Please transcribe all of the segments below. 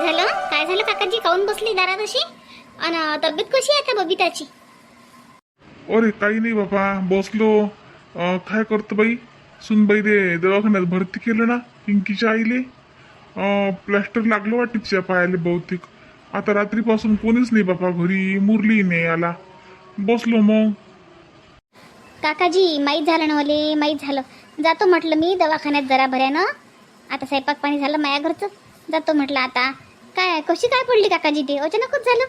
झालं? काय झालं काकाजी? काऊन बसली दारात अशी अन तब्येत कशी आहे आता बबिताची? अरे काही नाही बाबा बसलो. अं, काय करतो बाई? सुनबाई रे दवाखान्यात भरती केलं ना पिंकीच्या आईले. अं, प्लॅस्टर लागलं वाटतं तिच्या पायाले बहुतेक. आता रात्रीपासून कोणीच नाही बाबा घरी मुरली नाही आला बसलो मग. काकाजी माहीत झालं ना मले माहीत झालं. जातो म्हटलं मी दवाखान्यात जरा भऱ्यानं आता स्वयंपाक पाणी झालं माया घरचं. जातो म्हटलं आता. काय कशी काय पडली काकाजी ते? अचानकच झालं.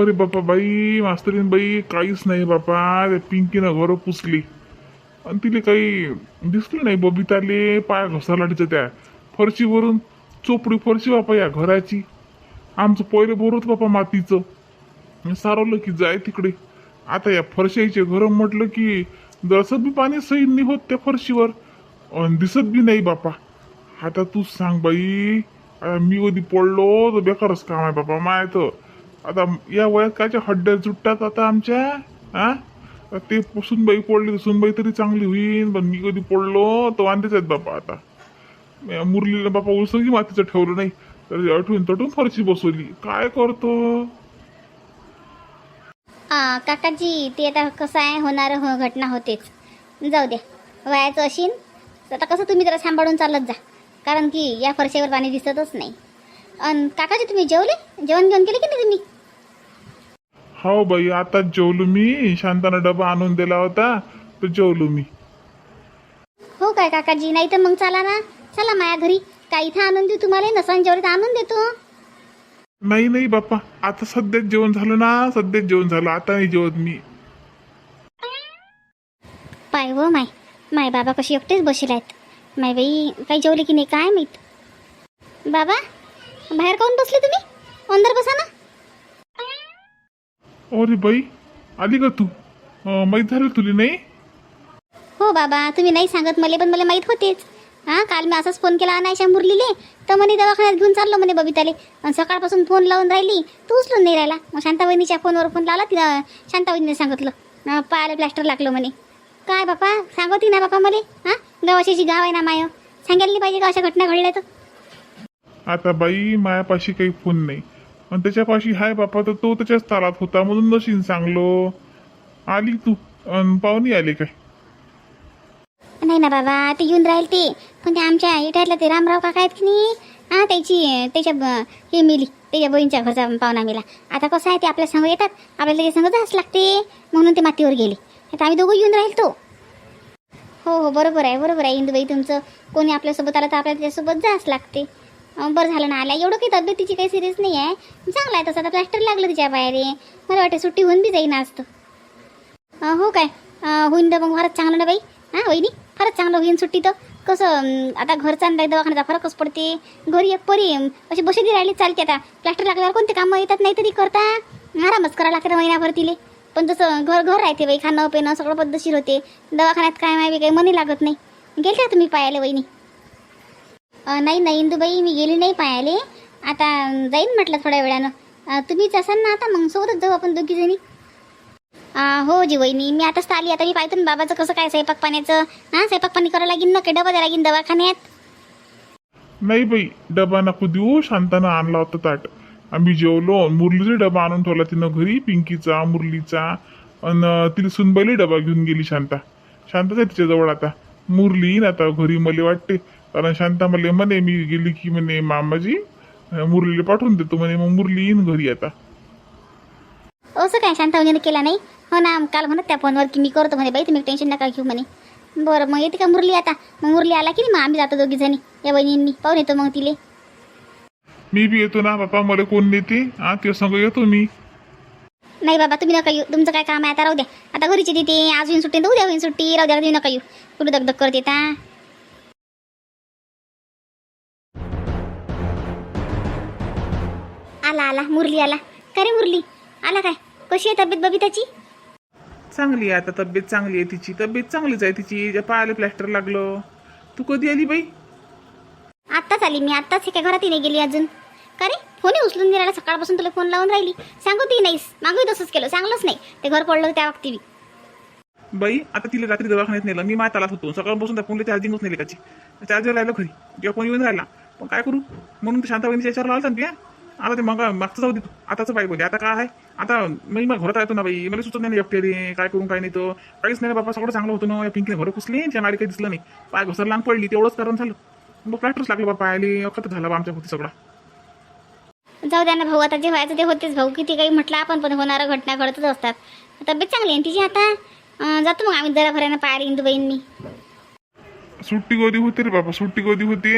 अरे बापा बाई मास्तरीन बाई काहीच नाही बापा. त्या पिंकीनं घरं पुसली. आणि तिला काही दिसलं नाही बबिताले पाय घसरला तिच्या त्या. फरशीवरून चोपडी फरशी बापा या घराची. आमचं पहिलं बोरत बापा मातीचं. सारवलं की जाय तिकडे. आता या फरशाईचे घर म्हटलं की जसं बी पाणी सही नाही होत त्या फरशीवर. अन दिसत बी नाही बापा. आता तू सांग बाई. आता मी कधी पडलो तर बेकारच काम आहे बाबा माय तर आता या वयात कायच्या हड्ड्या जुटतात आता आमच्या हा ते सुनबाई पडली तर सुनबाई तरी चांगली होईल पण मी कधी पडलो तर वांदेच आहेत बापा आता. मुरलीला बापा उसंगी मातीचं ठेवलं नाही तर अटून तटून फरशी बसवली. काय करतो? काकाजी ते आता कसं आहे होणार हो घटना होतेच. जाऊ द्या. वयाचं अशीन. तर आता कसं तुम्ही जरा सांभाळून चालत जा. कारण की या फरशीवर पाणी दिसतच नाही. अन काकाजी तुम्ही जेवले? जेवण घेऊन केले की नाही तुम्ही? हो बाई आताच जेवलो मी. शांतानं डबा आणून दिला होता तर जेवलो मी. हो काय काकाजी? नाही तर मग चला ना. चला माया घरी. काय इथं आणून देऊ तुम्हाला? नसन जेवढे तर आणून देतो. नाही नाही बाप्पा. आता सध्याच जेवण झालं ना. सध्याच जेवण झालं. आता नाही जेवत मी. पाय व माय. माय बाबा कशी एकटेच बसेल आहेत माय बाई काही जेवले की नाही काय माहीत? बाबा बाहेर काऊन बसले तुम्ही? अंदर बसा ना. अरे बाई आली का तू? माहीत झालं तुला नाही? हो बाबा तुम्ही नाही सांगत मला पण मला माहीत होतेच. हां काल मी असाच फोन केला नाही मुरलीले तर म्हणे दवाखान्यात घेऊन चाललो म्हणे बबिताले. आणि सकाळपासून फोन लावून राहिली तू उचलून नाही राहिला. मग शांतावहिनीच्या फोनवर फोन लावला तिला शांतावहिनीने सांगितलं. पायाला प्लॅस्टर लागलं म्हणे. काय बापा सांगती ना बापा मला? हां? गवाशीची गाव आहे ना माय? सांगायला नाही पाहिजे का अशा घटना घडल्या तर? आता बाई मायापाशी काही फोन नाही. आणि त्याच्यापाशी हाय बापा तर तो त्याच्याच तालात होता म्हणून नशीन सांगलो. आली तू. अन पाहुणी आली काय? नाही ना बाबा ते येऊन राहील ते. पण ते आमच्या इटायतला ते रामराव काका आहेत की नाही? हां त्याची त्याच्या ब- हे मिली त्याच्या बहिणीच्या घरचा पाहुणा मिला. आता कसं आहे ते आपल्या संग येतात. आपल्याला त्याच्या संग जावंच लागते. म्हणून ते मातीवर गेले. आता आम्ही दोघं येऊन राहील तो. हो हो बरोबर आहे बरोबर आहे इंदुबाई. तुमचं कोणी आपल्यासोबत आलं तर आपल्याला त्याच्यासोबत जावंच लागते. बरं झालं ना आल्या. एवढं काही तब्येतीची काही सिरियस नाही आहे. चांगलं आहे तसं. आता प्लॅस्टर लागलं तिच्या बाहेर. मला वाटतं सुट्टी होऊन बी जाईन आज तर. हो काय? होईन तर मग फारच चांगलं ना बाई. हां वहिनी फारच चांगलं होईन सुट्टी तर. कसं आता घरचा आणि दवाखान्याचा फरकच पडते. घरी एक परी अशी बसेली राहिली चालते आता. प्लॅस्टर लागल्यावर कोणते कामं येतात नाही तरी करता. आरामच करावं लागतं महिनाभर तिले. पण जसं घर घर राहते बाई खाणं पिणं सगळं पद्धतशीर होते. दवाखान्यात काय माहिती काही मनी लागत नाही. गेले का तुम्ही पायाले वहिनी. नाही नाही इंदूबाई मी गेली नाही पायाले. आता जाईन म्हटलं थोड्या वेळानं. तुम्हीच असाल ना आता मग सोबतच जाऊ आपण दोघी जणी. हो जी वहिनी मी आताच आली. आता मी पाहतो ना बाबाचं कसं काय स्वयंपाक पाण्याचं. हां स्वयंपाक पाणी करावं लागेल ना की डबा द्यायला लागेल दवाखान्यात? नाही बाई डबा नको देऊ शांतानं आणला होता ताट. आम्ही जेवलो मुरलीचा डबा आणून ठेवला तिनं घरी पिंकीचा मुरलीचा. आणि तिला सुनबाईला डबा घेऊन गेली शांता. शांताच आहे तिच्याजवळ आता. मुरली येईन आता घरी मला वाटते. कारण शांता मला म्हणे मी गेली की म्हणे मामाजी मुरलीला पाठवून देतो म्हणे मग मुरली येईन घरी आता. असं काय? शांता शांतावजीने केला नाही? हो ना काल म्हणत त्या फोनवर की मी करतो म्हणे बाई तुम्ही टेन्शन नका घेऊ म्हणे. बरं मग येते का मुरली आता? मग मुरली आला की नाही? मग आम्ही जातो दोघी जणी या बहिणींनी पाहून येतो मग तिले. मी बी येतो ना बापा मला कोण नेते? हा त्या संग येतो मी. नाही बाबा तुम्ही नका येऊ. तुमचं काय काम आहे? आता राहू द्या. आता घरीची देते आज होईन सुट्टी तर उद्या होईन सुट्टी. राहू द्या तुम्ही नका येऊ. कुठं दगदग करते ता? आला आला. मुरली आला. का रे मुरली? आला काय? कशी आहे तब्येत बबिताची? चांगली आहे आता. तब्येत चांगली आहे तिची. तब्येत चांगलीच आहे तिची. ज्या पायाला प्लॅस्टर लागलं. तू कधी आली बाई? आत्ताच आली. मी आत्ताच हे काय घरातही नाही गेली अजून. का रे? फोनही उचलून नाही सकाळपासून तुला फोन लावून राहिली. सांगू नाहीस. मागूही तसंच केलं. सांगलंच नाही. ते घर पडलं त्या वक्ती मी बाई आता तिला रात्री दवाखान्यात नेलं. मी माय तालात होतो. सकाळपासून त्या फोनला चार्जिंगच नाही काची चार्जर राहिलं घरी. जेव्हा फोन येऊन राहिला. पण काय करू? म्हणून शांत बहिणीच्या याच्यावर लावला ना आता ते मग मागचं जाऊ दे तू. आताच बाई बोलले. आता काय आहे? आता मी मग घरात येतो ना बाई. मला सुचत नाही एकटे रे काय करून काय नाही तो काहीच नाही बाबा. सगळं चांगलं होतं ना. या पिंकीने घरं कुसली त्या नाडी काही दिसलं नाही. पाय घसर पडली. तेवढंच कारण झालं. मग प्लॅस्टरच लागलं बाबा पायाली अखत झालं बा आमच्या होती सगळं. जाऊ द्या ना भाऊ आता जे व्हायचं ते होतेच भाऊ. किती काही म्हटलं आपण पण होणाऱ्या घटना घडतच असतात. तब्येत चांगली आहे ना तिची आता? अं, जातो मग आम्ही जरा भरायला पाहायला इंदूबाईन मी सुट्टी कधी होती रे बाबा? सुट्टी कधी होती?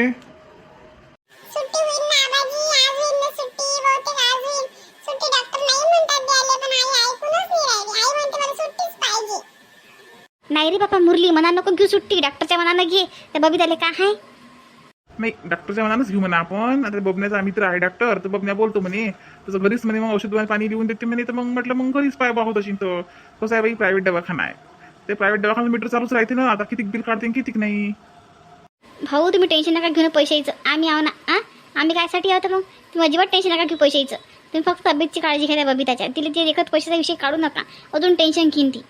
सुट्टी होईल ना आबाजी. आज होईल ना सुट्टी बहुतेक आज होईल सुट्टी डॉक्टर नाही म्हणतात द्यायला पण आई ऐकूनच नाही राहिली. आई म्हणते मला सुट्टीच पाहिजे. नाही रे बापा मुरली मना नको घेऊ सुट्टी. डॉक्टरच्या मनानं घे. त्या बबिताले काय आहे नाही डॉक्टरच्या मनानच घेऊ म्हणा आपण. आता बबण्याचा मित्र आहे डॉक्टर तर बबण्या बोलतो म्हणे तसं घरीच म्हणे मग औषध पाणी लिहून देते म्हणे. तर मग म्हटलं मग घरीच पाय होत असेल तर. कसं आहे बाई प्रायव्हेट दवाखाना आहे. ते प्रायव्हेट दवाखाना मीटर चालूच राहते ना आता किती बिल काढते कितीक नाही. भाऊ तुम्ही टेन्शन नका घेऊन पैशाचं. आम्ही आहो ना आ? आम्ही कायसाठी आहोत मग? तुम्ही अजिबात टेन्शन नका घेऊ पैशाचं. तुम्ही फक्त तब्येतची काळजी घ्या बबिताच्या. तिला ते एकच पैशाचा विषय काढू नका. अजून टेन्शन घेईन ती.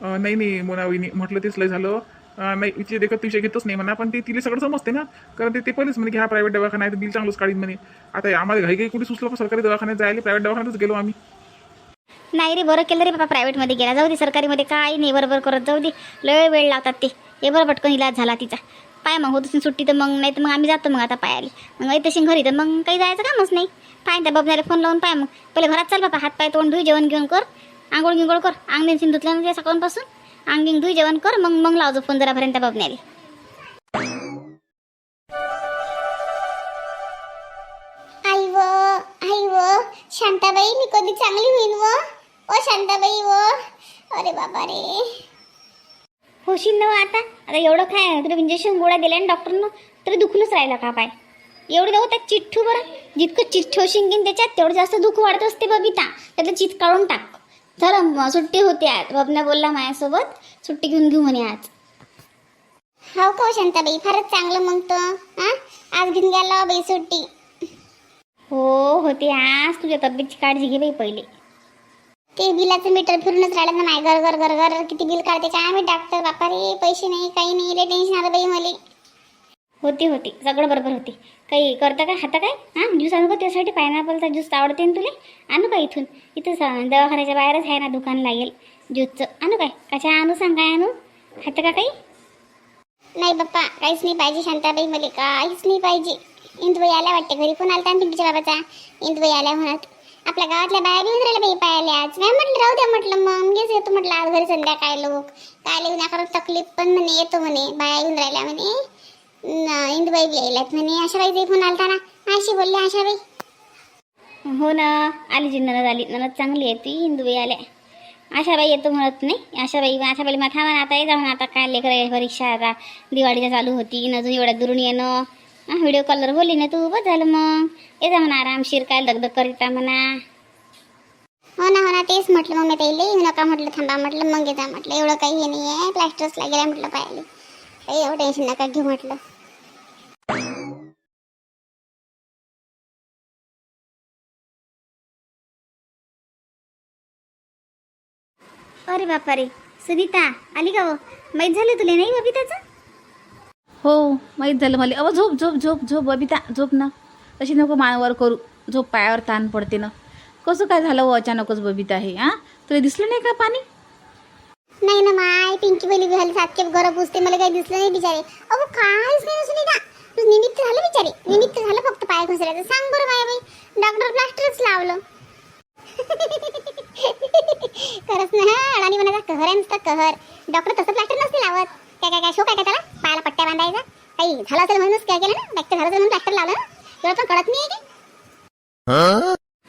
नाही नाही मोना वहिनी म्हटलं तेच लय झालं. अं, नाही विषय देखत विषय घेतच नाही म्हणा पण ते तिला सगळं समजते ना. कारण ते ते पहिलेच म्हणे की हा प्रायव्हेट दवाखाना आहे तर बिल चांगलंच काढीन म्हणे. आता आम्हाला घाई काही कुठे सुचलं का सरकारी दवाखान्यात जायला? प्रायव्हेट दवाखान्यातच गेलो आम्ही. नाही रे बरं केलं रे बाबा प्रायव्हेटमध्ये गेला. जाऊ दे सरकारीमध्ये काय नाही बरोबर करत. जाऊ दे. लय वेळ लावतात ते. हे बरं पटकन इलाज झाला तिचा. पाय मग होत असेल सुट्टी तर मग नाही तर मग आम्ही जातो मग आता पायाले. मग येत असेल घरी तर मग काही जायचं कामच नाही. पाय त्या बबण्याला फोन लावून पाय मग. पहिले घरात चाल बाबा हात पाय तोंड धुई जेवण घेऊन कर. आंघोळ गिंगोळ कर. अंग देशील धुतल्यानं ते सकाळपासून अंग गिंग धुई जेवण कर मग मग लावजो फोन जरापर्यंत त्या बबण्याला. आई व आई व शांताबाई मी कधी चांगली होईन व? ओ शांताबाई व अरे बाबा रे. होशील ना हो आता? आता एवढं काय तुला इंजेक्शन गोळ्या दिल्या ना डॉक्टरनं तरी दुखूनच राहिला का पाय एवढं देऊ त्या चिठ्ठू बरं? जितकं चिठ्ठ होशील की त्याच्यात तेवढं जास्त दुःख वाढत असते बबिता. त्यातलं चित काढून टाक. मग सुट्टी होते आज. बबन्या बोलला माझ्यासोबत सुट्टी घेऊन घेऊ म्हणे आज. हाव का हो शांताबाई? फारच चांगलं मग तर हा? आज घेऊन गेला बाई सुट्टी. हो होते आज. तुझ्या तब्येतची काळजी घे बाई पहिले. ते बिलाचं मीटर फिरूनच राहिलं ना नाही घर घर घर घर. किती बिल काढते? काय आम्ही डॉक्टर बापा रे पैसे नाही काही नाही. रे टेन्शन आलं बाई मला. होती होती. सगळं बरोबर होते. काही करतं काय खाता काय? हां ज्यूस आणू का? त्यासाठी पायनॅपलचा ज्यूस आवडते ना तुले? आणू का इथून? इथं दवाखान्याच्या बाहेरच आहे ना दुकान लागेल ज्यूसचं. आणू काय? कशा आणू सांग काय आणू? खातं का काही? नाही बाप्पा काहीच नाही पाहिजे शांताबाई मला काहीच नाही पाहिजे. इंदुबाई आल्या वाटते. घरी फोन आलता आणि पिंकीच्या बाबाचा. इंदुबाई आल्या म्हणत आपल्या गावातल्या बाया येऊन राहिल्या बाई पायाला आज मी म्हटलं राहू द्या म्हटलं. मग मीच येतो म्हटलं. आज घरी संध्याकाळी लोक. काय येऊन तकलीफ पण म्हणे येतो म्हणे. बाया येऊन राहिल्या म्हणे. इंदुबाई बी यायल्यात म्हणे. आशाबाई फोन आलता ना. अशी बोलले आशाबाई. हो ना आली जी ननद आली. ननद चांगली आहे ती हिंदूबाई आल्या. आशाबाई येतो म्हणत नाही. आशाबाई आशाबाई माथा म्हणा आता ये जाऊन आता काय लेकर परीक्षा आता दिवाळीच्या चालू होती. अजून एवढ्या दुरून येणं. व्हिडिओ कॉलवर बोलली ना तू बस झालं मग. ये जा म्हणा आरामशीर काय दगदग करीता म्हणा. हो ना हो ना तेच म्हटलं मग मी त्याला येऊ नका म्हटलं थांबा म्हटलं मग येता म्हटलं. एवढं काही हे नाही आहे प्लॅस्टर्सला गेल्या म्हटलं पायाले. काही एवढं टेन्शन नका घेऊ म्हटलं. अरे बापा रे सुनीता आली का हो? माहीत झालं तुला नाही बबिताचं? हो माहीत झालं मला. अहो झोप झोप झोप झोप बबिता झोप ना. तशी नको मानावर करू. झोप पायावर ताण पडते ना. कसं काय झालं हो अचानकच बबिता हे हां? तुला दिसलं नाही का पाणी? नाही ना माय पिंकी पहिली झाली सातके घर पुसते मला काही दिसलं नाही बिचारे. अहो काहीच नाही सुनीता तुझं निमित्त झालं बिचारे. निमित्त झालं फक्त पाय घसरायचं. सांग बरं माय बाई डॉक्टर प्लास्टरच लावलं. खरंच ना अडाणी म्हणायचा कहर आहे नुसतं कहर. डॉक्टर तसं प्लास्टर नसते लावत. काय काय काय शो काय काय त्याला? पायाला पट्ट्या बांधायचा. काही झालं असेल म्हणूनच काय केलं ना? डॉक्टर झालं असेल म्हणून प्लास्टर लावलं एवढं पण कळत नाही की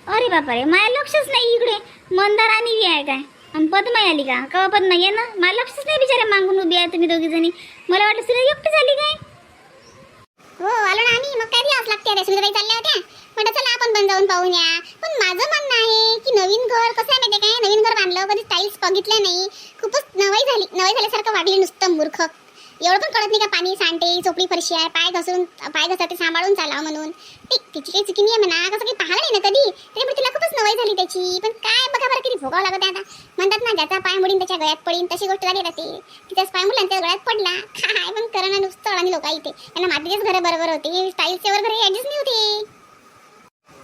अरे बापा रे माझ्या लक्षच नाही इकडे. मंदार आणि आहे काय? आणि पद्मा आली का? का पद्मा ये ना? मला लक्षच नाही बिचारे मागून उभी आहे तुम्ही दोघी जणी. मला वाटलं तुला एकटी झाली काय? हो आलो ना आम्ही. मग काय दिवस लागते रे सुंदरबाई चालल्या होत्या. म्हटलं चला आपण पण जाऊन पाहून या. पण माझं म्हणणं आहे की नवीन घर कसं आहे माहिती काय? नवीन घर बांधलं कधी टाईल्स बघितलं नाही. खूपच नवाई झाली. नवाई झाल्यासारखं वागली नुसतं मूर्ख. एवढं पण कळत नाही का पाणी सांडते चोपडी फरशी आहे. पाय घसरून पाय घसरते सांभाळून चालावं म्हणून. ते तिची काही चुकी नाही आहे म्हणा. कसं काही पाहिलं नाही ना कधी? तरी सवय झाली त्याची. पण काय बघा बरं किती भोगावं लागत आता. म्हणतात ना ज्याचा पाय मुडीन त्याच्या गळ्यात पडीन तशी गोष्ट झाली राहते. तिचाच पाय मुलांच्या गळ्यात पडला. काय पण करा नुसतं आणि लोक इथे. यांना मातीचेच घरं बरोबर होते. स्टाईलचे वर घरे ॲडजस्ट नाही होते.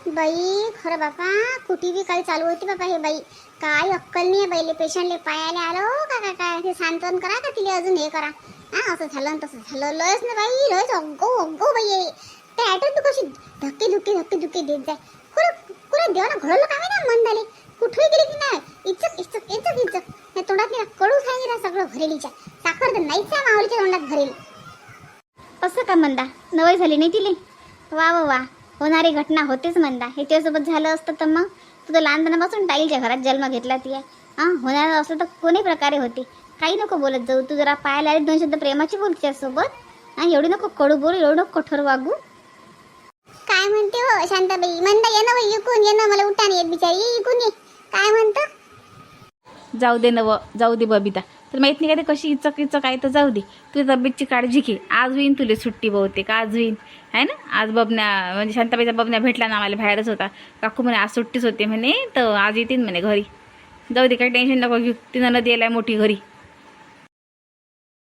बाई खरं बापा कुठे बी काही चालू होती बापा हे बाई. काय अक्कल नाही बाईले पेशंटले पायाले आलो. का काय काय ते सांत्वन करा का तिला अजून हे करा? हा असं झालं तसं झालं. लयच ना बाई लयच अग्गो अग्गो बाई हे. ते ॲटोत तू कशी धक्के धुके धक्के धुके देत जाय. कुरं कुरं देवानं घडवलं काय ना मन झाले कुठेही गेली की नाही? इचक इच्छक इचक इच्छक या तोंडात कडू खाई ना सगळं भरेलीच्या. साखर तर नाहीच आहे माऊलीच्या तोंडात भरेल. असं का मंदा? नवय झाली नाही तिले? वा वा वा. होणारी घटना होतेच मंदा. हे तुझ्यासोबत झालं असतं तर मग? तू तर लहानपणापासून टाईलच्या घरात जन्म घेतला ती आहे हां होणार असलं तर कोणी प्रकारे होते? काही नको बोलत जाऊ. तू जरा पायाला आली दोन शब्द प्रेमाची बोल तिच्यासोबत. हां एवढी नको कडू बोल एवढं कठोर वागू काय म्हणते हो शांताबाई? म्हणता ये ना इकून ये ना मला उठाने येत बिचारी. इकून ये. काय म्हणतं? जाऊ दे नव जाऊ दे बबिता. तर माहीत नाही का ते कशी इचक इचक आहे तर जाऊ दे. तुझ्या तब्येतची काळजी घे. आज होईन तुले सुट्टी बहुतेक आज होईन. आहे ना? आज बबन्या म्हणजे शांताबाईचा बबन्या भेटला ना आम्हाला बाहेरच होता. काकू म्हणे आज सुट्टीच होते. म्हणे तर आज येतील. म्हणे घरी. जाऊ दे काही टेन्शन नको घेऊ. तिनं नदी यायला मोठी घरी.